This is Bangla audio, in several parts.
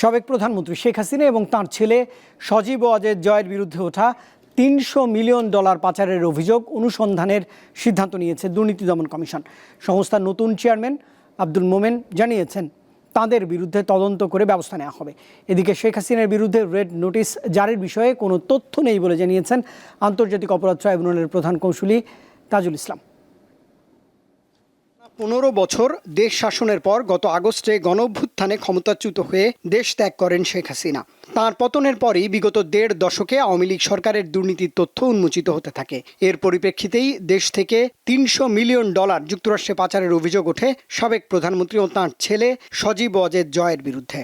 সাবেক প্রধানমন্ত্রী শেখ হাসিনা এবং তাঁর ছেলে সজীব ওয়াজেদ জয়ের বিরুদ্ধে ওঠা তিনশো মিলিয়ন ডলার পাচারের অভিযোগ অনুসন্ধানের সিদ্ধান্ত নিয়েছে দুর্নীতি দমন কমিশন। সংস্থার নতুন চেয়ারম্যান আব্দুল মোমেন জানিয়েছেন, তাদের বিরুদ্ধে তদন্ত করে ব্যবস্থা নেওয়া হবে। এদিকে শেখ হাসিনার বিরুদ্ধে রেড নোটিশ জারির বিষয়ে কোনো তথ্য নেই বলে জানিয়েছেন আন্তর্জাতিক অপরাধ ট্রাইব্যুনালের প্রধান কৌঁসুলি তাজুল ইসলাম। পনেরো বছর দেশ শাসনের পর গত আগস্টে গণঅভ্যুত্থানে ক্ষমতাচ্যুত হয়ে দেশ ত্যাগ করেন শেখ হাসিনা। তার পতনের পরই বিগত দেড় দশকে আওয়ামী লীগ সরকারের দুর্নীতির তথ্য উন্মোচিত হতে থাকে। এর পরিপ্রেক্ষিতেই দেশ থেকে তিনশো মিলিয়ন ডলার যুক্তরাষ্ট্রে পাচারের অভিযোগ ওঠে সাবেক প্রধানমন্ত্রী ও তাঁর ছেলে সজীব অজেদ জয়ের বিরুদ্ধে।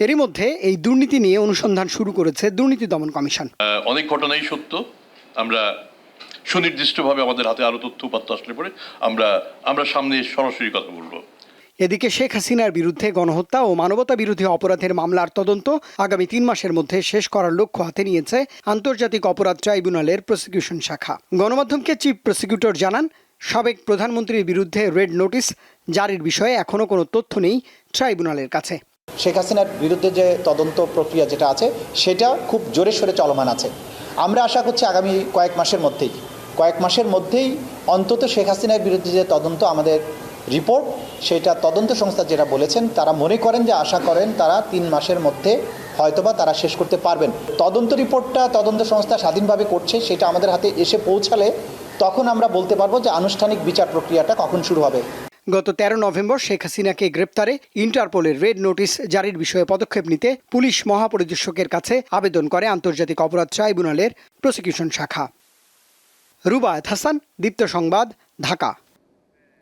এরই মধ্যে এই দুর্নীতি নিয়ে অনুসন্ধান শুরু করেছে দুর্নীতি দমন কমিশন। অনেক ঘটনাই সত্য। আমরা সুনির্দিষ্টভাবে আমাদের হাতে আরও তথ্য উপাত্ত আসলে পরে আমরা আমরা সামনে সরাসরি কথা বলব। এদিকে শেখ হাসিনার বিরুদ্ধে গণহত্যা ও মানবতা বিরোধী অপরাধের মামলার তদন্ত আগামী তিন মাসের মধ্যে শেষ করার লক্ষ্য হাতে নিয়েছে আন্তর্জাতিক অপরাধ ট্রাইব্যুনালের প্রসিকিউশন শাখা। গণমাধ্যমকে চিফ প্রসিকিউটর জানান সাবেক প্রধানমন্ত্রীর বিরুদ্ধে রেড নোটিশ জারির বিষয়ে এখনও কোনো তথ্য নেই ট্রাইব্যুনালের কাছে। শেখ হাসিনার বিরুদ্ধে যে তদন্ত প্রক্রিয়া যেটা আছে সেটা খুব জোরে সোরে চলমান আছে। আমরা আশা করছি আগামী কয়েক মাসের মধ্যেই কয়েক মাসের মধ্যেই অন্তত শেখ হাসিনার বিরুদ্ধে যে তদন্ত আমাদের রিপোর্ট, সেটা তদন্ত সংস্থা যেটা বলেছেন, তারা মনে করেন যে আশা করেন তারা তিন মাসের মধ্যে হয়তোবা তারা শেষ করতে পারবেন। তদন্ত রিপোর্টটা তদন্ত সংস্থা স্বাধীনভাবে করছে, সেটা আমাদের হাতে এসে পৌঁছালে তখন আমরা বলতে পারব যে আনুষ্ঠানিক বিচার প্রক্রিয়াটা কখন শুরু হবে। গত তেরো নভেম্বর শেখ হাসিনাকে গ্রেপ্তারে ইন্টারপোলের রেড নোটিশ জারির বিষয়ে পদক্ষেপ নিতে পুলিশ মহাপরিদর্শকের কাছে আবেদন করে আন্তর্জাতিক অপরাধ ট্রাইব্যুনালের প্রসিকিউশন শাখা। রুবায়ত হাসান দীপ্ত সংবাদ ঢাকা।